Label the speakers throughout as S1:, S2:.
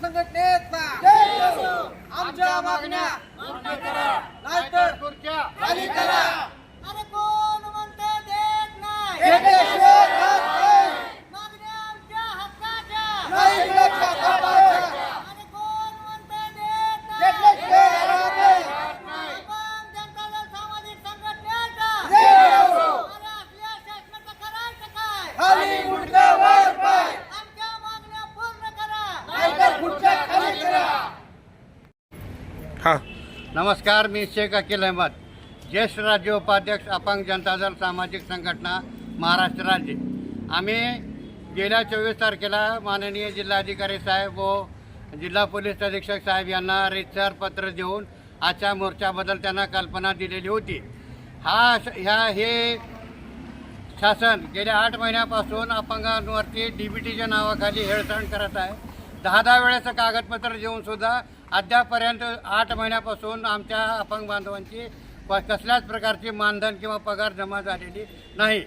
S1: सामाजिक संघटनेचा आमच्या मागण्या. नाहीतर खाली करा. हा.
S2: नमस्कार मी शेख अकिल अहमद. ज्येष्ठ राज्य उपाध्यक्ष अपंग जनता दल सामाजिक संघटना महाराष्ट्र राज्य. आम्ही गेल्या चोवीस तारखेला माननीय जिल्हाधिकारी साहेब व जिल्हा पोलीस अधीक्षक साहेब यांना रितसर पत्र देऊन आजच्या मोर्चाबद्दल त्यांना कल्पना दिलेली होती. हा ह्या हे शासन गेल्या आठ महिन्यापासून अपंगांवरती डी बी टीच्या नावाखाली हेळसण करत आहे. दहा दहा वेळेचं कागदपत्र देऊन सुद्धा अद्यापपर्यंत आठ महिन्यापासून आमच्या अपंग बांधवांची कसल्याच प्रकारची मानधन किंवा पगार जमा झालेली नाही.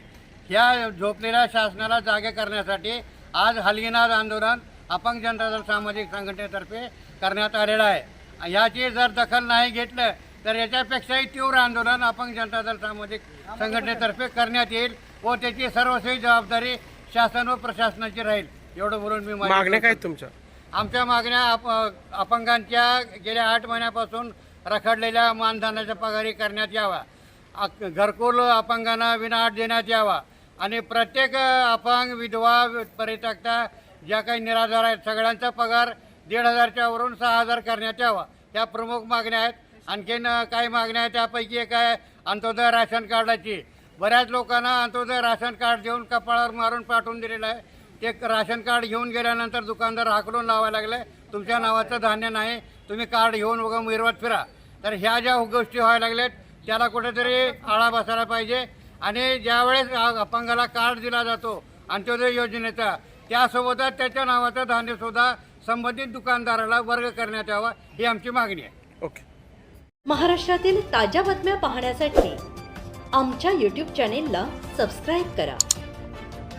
S2: ह्या झोपलेल्या शासनाला जागे करण्यासाठी आज हलगीनाथ आंदोलन अपंग जनता दल सामाजिक संघटनेतर्फे करण्यात आलेलं आहे. याची जर दखल नाही घेतलं तर याच्यापेक्षाही तीव्र आंदोलन अपंग जनता दल सामाजिक संघटनेतर्फे करण्यात येईल व त्याची सर्वस्वी जबाबदारी शासन व प्रशासनाची राहील. एवढं बोलून मी
S3: मागण्या काय तुमच्या?
S2: आमच्या मागण्या अप अपंगांच्या गेल्या आठ महिन्यापासून रखडलेल्या मानधनाच्या पगारी करण्यात यावा. घरकुल अपंगांना विनाट देण्यात यावा. आणि प्रत्येक अपंग विधवा परित्यक्ता ज्या काही निराधार आहेत सगळ्यांचा पगार दीड हजारच्या वरून सहा हजार करण्यात यावा. या प्रमुख मागण्या आहेत. आणखीन काही मागण्या आहेत. त्यापैकी एक आहे अंत्योदय राशन कार्डाची. बऱ्याच लोकांना अंत्योदय राशन कार्ड देऊन कपाळावर मारून पाठवून दिलेलं आहे. ते राशन कार्ड घेऊन गेल्यानंतर दुकानदार हाकलून लावायला लागले. तुमच्या नावाचं धान्य नाही तुम्ही कार्ड घेऊन उगा मिरवत फिरा. तर ह्या ज्या गोष्टी व्हायला लागल्यात त्याला कुठेतरी आळा बसायला पाहिजे. आणि ज्यावेळेस अपंगाला कार्ड दिला जातो अंत्योदय योजनेचा त्यासोबतच त्याच्या नावाचं धान्यसुद्धा संबंधित दुकानदाराला वर्ग करण्यात यावा ही आमची मागणी आहे.
S3: ओके.
S4: महाराष्ट्रातील ताज्या बातम्या पाहण्यासाठी आमच्या यूट्यूब चॅनेलला सबस्क्राईब करा.